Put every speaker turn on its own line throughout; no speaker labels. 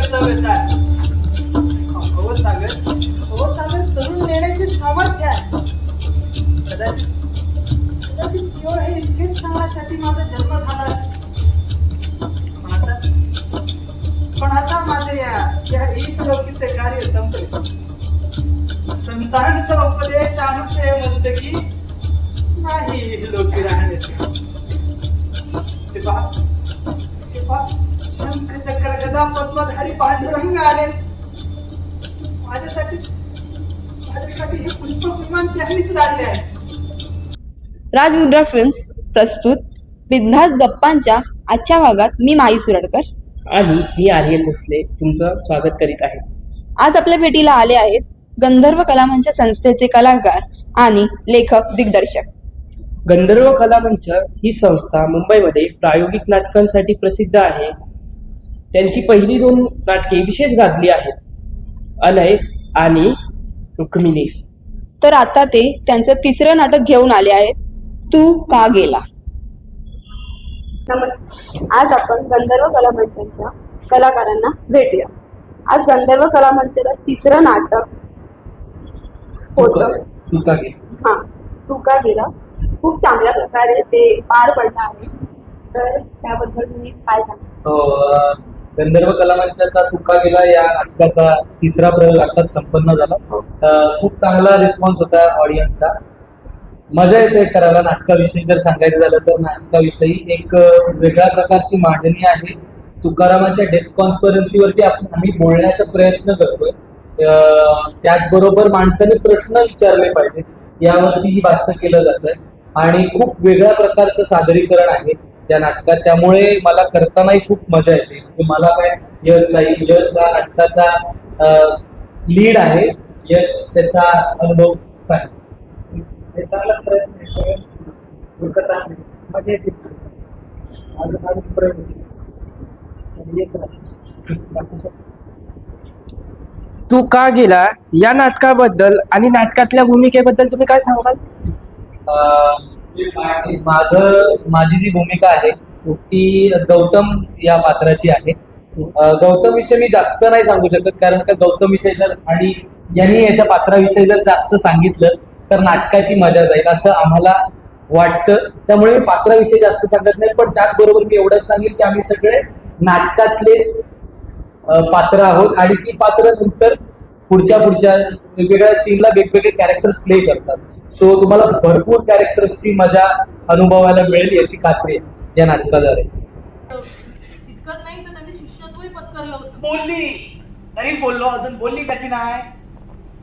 कर्तव्य आहे सागर. तरुण नेण्याचे सामर्थ्य आहे. कदाचित केवळ हे इतकेच सांगण्यासाठी माझा जन्म झाला पण आता माझे या या एक लोकीचे कार्य संपले. संतांचा उपदेश अनुशय म्हणते की नाही लोकी राहण्याचे. ते पहा ते पहा शंखचक्र गदा पद्मधारी पांडुरंग आले. माझ्यासाठी माझ्यासाठी हे पुष्प विमान त्यांनीच लादले आहे.
राजमुद्रा फिल्म्स प्रस्तुत बिंदास गप्पांच्या आजच्या भागात मी माई सुरडकर.
आणि मी आर्यन भोसले तुमचं स्वागत करीत आहे.
आज आपल्या भेटीला आले आहेत गंधर्व कलामंच संस्थेचे कलाकार आणि लेखक दिग्दर्शक.
गंधर्व कलामंच ही संस्था मुंबईमध्ये प्रायोगिक नाटकांसाठी प्रसिद्ध आहे. त्यांची पहिली दोन नाटके विशेष गाजली आहेत. अनय आणि रुक्मिणी.
तर आता ते त्यांचं तिसरं नाटक घेऊन आले आहेत. तू का गेला? नमस्ते आज आपण गंधर्व कलामंचाच्या कलाकारांना भेटूया. आज गंधर्व कलामंचाचं तिसरं नाटक होतं. हा तू का गेला? खूप चांगल्या प्रकारे ते पार पडलं आहे. तर त्याबद्दल तुम्ही काय सांगा
हो, गंधर्व कलामंचाचा तुका गेला या नाटकाचा तिसरा प्रयोग आताच संपन्न झाला. अं, खूप चांगला रिस्पॉन्स होता ऑडियन्सचा मजा येते करायला नाटकाविषयी जर सांगायचं झालं तर नाटकाविषयी एक वेगळ्या प्रकारची मांडणी आहे. तुकारामांच्या डेथ कॉन्स्परन्सीवरती आपण आम्ही बोलण्याचा प्रयत्न करतोय. त्याचबरोबर माणसाने प्रश्न विचारले पाहिजेत. यावरती ही भाष्य केलं जातंय. आणि खूप वेगळ्या प्रकारचं सादरीकरण आहे. या नाटकात. त्यामुळे मला करतानाही खूप मजा येते. म्हणजे मला काय यश नाही. यश हा नाटकाचा लीड आहे. यश त्याचा अनुभव सांग
हे चांगलाच प्रयत्न. मजा येते. प्रयत्न येत
तू का गेला या नाटकाबद्दल आणि नाटकातल्या भूमिकेबद्दल तुम्ही काय सांगाल?
अं, माझं माझी जी भूमिका आहे ती गौतम या पात्राची आहे. अं, गौतम विषयी मी जास्त नाही सांगू शकत कारण का गौतम विषयी जर आणि यांनी याच्या पात्राविषयी जर जास्त सांगितलं तर नाटकाची मजा जाईल असं आम्हाला वाटतं. त्यामुळे मी पात्राविषयी जास्त सांगत नाही पण त्याचबरोबर मी एवढंच सांगेन की आम्ही सगळे नाटकातलेच पात्र आहोत. आणि ती पात्र नंतर पुढच्या पुढच्या वेगवेगळ्या सीनला वेगवेगळे कॅरेक्टर्स प्ले करतात. सो तुम्हाला भरपूर कॅरेक्टर्सची मजा अनुभवायला मिळेल याची खात्री आहे या नाटकाद्वारे.
इतकंच नाही तर त्यांनी शिष्यत्वही पत्करलं होतं.
बोलली. तरीच बोललो अजून. बोलली कशी नाही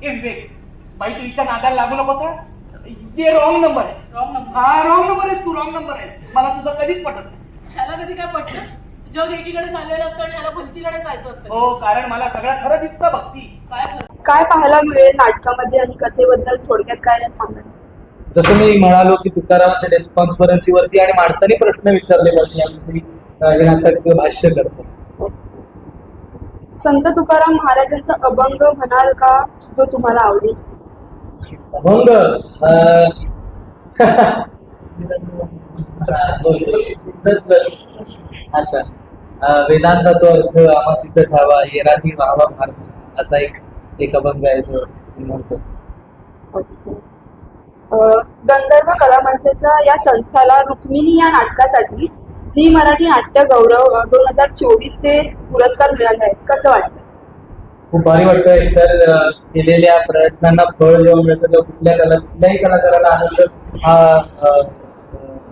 ए विवेक बाई तू हिच्या नादाला लागू नकोस हं? ये रॉंग नंबर आहे.
रॉंग नंबर
हा रॉंग नंबर आहे तू रॉंग नंबर आहे मला तुझं कधीच पटत नाही.
ह्याला कधी काय पटलं? जग एकीकडे चाललेलं असतं आणि ह्याला भलतीकडे जायचं असतं.
हो कारण मला सगळं खरं दिसतं भक्ती.
काय खरं?
काय पाहायला मिळेल नाटकामध्ये आणि कथेबद्दल थोडक्यात काय सांगा.
जसं मी म्हणालो की तुकारामांच्या डेथ कॉन्फरन्सीवरती आणि माणसाने प्रश्न विचारले पाहिजे याविषयी अ, हे नाटक भाष्य करतं.
संत तुकाराम महाराजांचा अभंग म्हणाल का जो तुम्हाला आवडेल?
अभंग? अच्छा. वेदांचा तो अर्थ आमाशीचा ठावा ये राधी व्हावा भारत असा एक एक मी म्हणतो
अं, गंधर्व कलामंचाच्या या संस्थाला रुक्मिणी या नाटकासाठी झी मराठी नाट्य गौरव दोन हजार चोवीसचे पुरस्कार मिळाले आहेत. कसं वाटतं
खूप भारी वाटतं एकतर केलेल्या प्रयत्नांना फळ जेव्हा मिळतं तेव्हा कुठल्या कला कुठल्याही कलाकाराला आनंद हा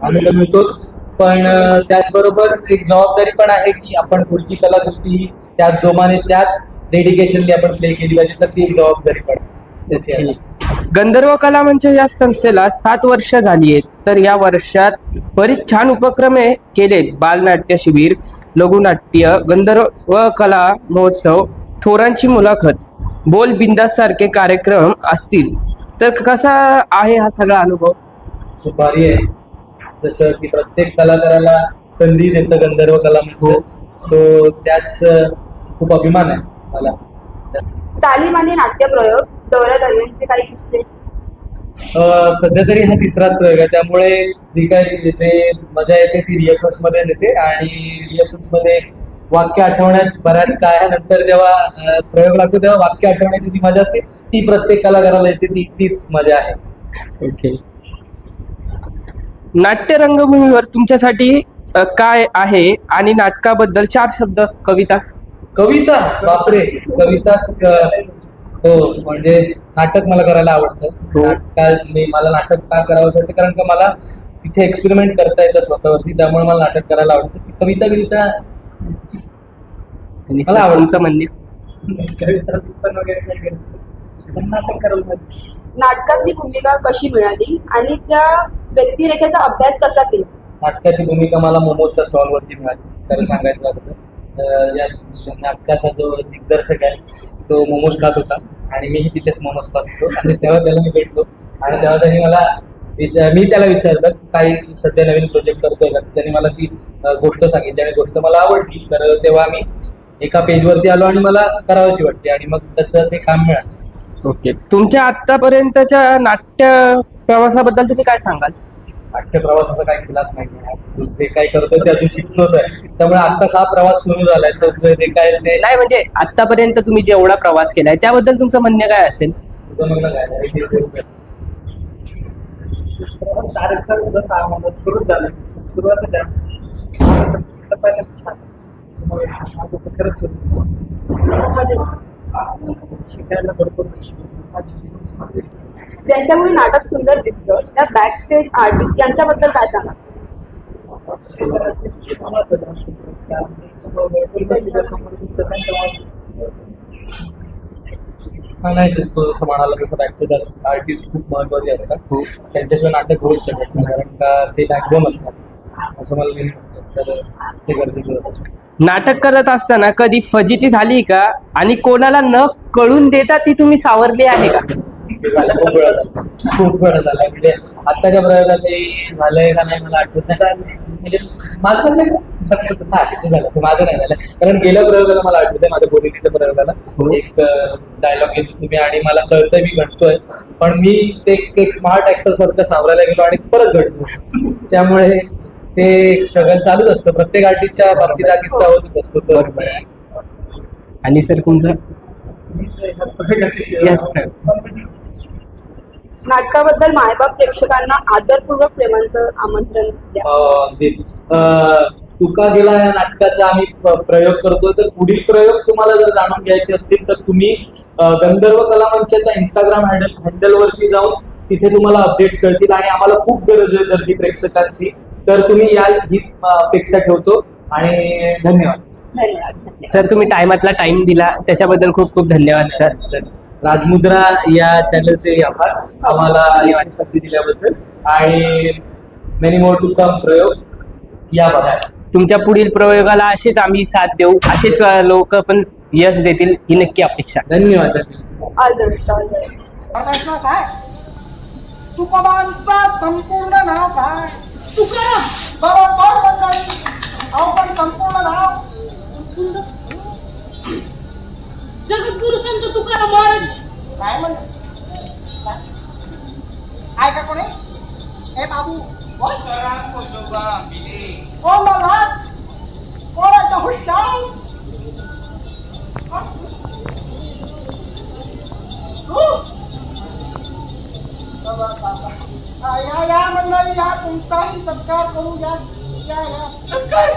आनंद मिळतोच. पण त्याचबरोबर एक जबाबदारी पण आहे की आपण पुढची कलाकृती ही त्याच जोमाने त्याच डेडिकेशनने आपण प्ले केली पाहिजे तर ती जबाबदारी त्याची आहे.
गंधर्व कलामंच या संस्थेला सात वर्ष झाली आहेत. तर या वर्षात बरीच छान उपक्रम हे केलेत. बालनाट्य शिबिर लघुनाट्य गंधर्व कला महोत्सव थोरांची मुलाखत बोल बिंदास सारखे कार्यक्रम असतील. तर कसा आहे हा सगळा अनुभव?
खूप भारी आहे. जसं की प्रत्येक कलाकाराला संधी देतं गंधर्व कला मंच सो त्याच अ, खूप अभिमान आहे. मला
तालीम आणि नाट्यप्रयोग दरम्यानचे काही किस्से?
अ, सध्या तरी हा तिसराच प्रयोग आहे. त्यामुळे जी काय जे मजा येते ती रिहर्सल्समध्ये येते. आणि रिहर्सल्समध्ये वाक्य आठवण्यात बऱ्याच काळानंतर जेव्हा अं, प्रयोग लागतो तेव्हा वाक्य आठवण्याची जी मजा असते ती प्रत्येक कलाकाराला येते. ती तीच मजा आहे.
ओके. नाट्य रंगभूमीवर तुमच्यासाठी काय आहे? आणि नाटकाबद्दल चार शब्द कविता.
कविता बापरे कविता हो म्हणजे नाटक मला करायला आवडतं
हो.
नाटकात मी मला नाटक का करावं असं वाटतं कारण का मला तिथे एक्सपेरिमेंट करता येतं स्वतःवरती त्यामुळे मला नाटक करायला आवडतं ती कविता कविता
आणि
मला आवडतं.
म्हणणे
कविता पण वगैरे नाटक करायला.
नाटकातली भूमिका कशी मिळाली आणि त्या व्यक्तिरेखेचा अभ्यास कसा केला
नाटकाची भूमिका मला मोमोजच्या स्टॉलवरती मिळाली खरं सांगायचं झालं तर. अं, या नाटकाचा जो दिग्दर्शक आहे तो मोमोज खात होता. आणि मीही तिथेच मोमोज खात होतो. आणि तेव्हा त्याला मी भेटलो. आणि तेव्हा त्यांनी मला विचार मी त्याला विचारलं काही सध्या नवीन प्रोजेक्ट करतोय का? त्यांनी मला ती गोष्ट सांगितली. आणि गोष्ट मला आवडली. तर तेव्हा मी एका पेजवरती आलो आणि मला करावीशी वाटली. आणि मग तसं ते काम मिळालं.
ओके. तुमच्या आतापर्यंतच्या नाट्य प्रवासाबद्दल तुम्ही काय सांगाल?
नाट्य प्रवासाचा काही क्लास नाही जे काही करतोय ते अजून शिकतोच आहे. त्यामुळे आत्ताच हा प्रवास सुरू झालाय. तर जे काय ते
नाही म्हणजे आतापर्यंत तुम्ही जेवढा प्रवास केलाय त्याबद्दल तुमचं म्हणणं काय असेल?
तुझं म्हणणं काय? आहे? हे ते-
सुरू झालं. सुरुवातच खरंच शिकायला भरपूर
ज्यांच्यामुळे नाटक सुंदर दिसतं त्या बॅक स्टेज आर्टिस्ट यांच्याबद्दल काय सांगा
हा नाही दिसतो जसं म्हणाला तसं बॅकस्टेज आर्टिस्ट खूप महत्त्वाचे असतात. त्यांच्याशिवाय नाटक होऊच शकत नाही कारण का ते बॅकबोन असतात. असं मला वाटतं. तर ते गरजेचं असतं.
नाटक करत असताना कधी फजिती झाली का? आणि कोणाला न कळून देता ती तुम्ही सावरली आहे का?
ते खूप वेळा झालं खूप वेळा झालाय. म्हणजे आत्ताच्या प्रयोगात काही झालंय का नाही मला आठवत नाही. म्हणजे माझं झालंय का? हा, त्याचं झालं. माझं नाही झालं. कारण गेल्या प्रयोगाला मला आठवतंय माझ्या बोरिलीच्या प्रयोगाला.
हो.
एक डायलॉग घेतो तुम्ही आणि मला कळतंय मी घडतोय. पण मी ते एक स्मार्ट ऍक्टर सारखं सावरायला गेलो आणि परत घडतो त्यामुळे ते एक स्ट्रगल चालूच असतं. प्रत्येक आर्टिस्टच्या बाबतीत हा किस्सा होतच असतो. तर.
आणि सर तुमचं.
नाटकाबद्दल मायबाप प्रेक्षकांना आदरपूर्वक प्रेमांचं आमंत्रण द्या.
तुका गेला या नाटकाचा आम्ही प्रयोग करतो तर पुढील प्रयोग तुम्हाला जर जाणून घ्यायचे असतील तर तुम्ही गंधर्व कला मंचाच्या इंस्टाग्राम हँडल हँडलवरती जाऊन तिथे तुम्हाला अपडेट कळतील आणि आम्हाला खूप गरज आहे गर्दी प्रेक्षकांची. तर तुम्ही या हीच अपेक्षा ठेवतो. आणि धन्यवाद.
धन्यवाद.
सर तुम्ही टाइमातला टाइम दिला. त्याच्याबद्दल खूप खूप धन्यवाद सर.
राजमुद्रा या चॅनलचे आभार. आम्हाला एवढी संधी दिल्याबद्दल. आणि मेनी मोर टू कम प्रयोग या बघायला
तुमच्या पुढील प्रयोगाला असेच आम्ही साथ देऊ. असेच लोक पण यश देतील. ही नक्की अपेक्षा.
धन्यवाद
तुकोबांचा संपूर्ण नाव काय?
तुकाराम
अहो पण संपूर्ण नाव
संत तुकाराम महाराज
काय म्हणत आहे का कोणी? ए बाबू. बोल बघा आहे तो हुशार? हा? तू? बाबा, बाबा. हा, या या मंडळी या तुमचाही सत्कार करू या. या या.
सत्कार?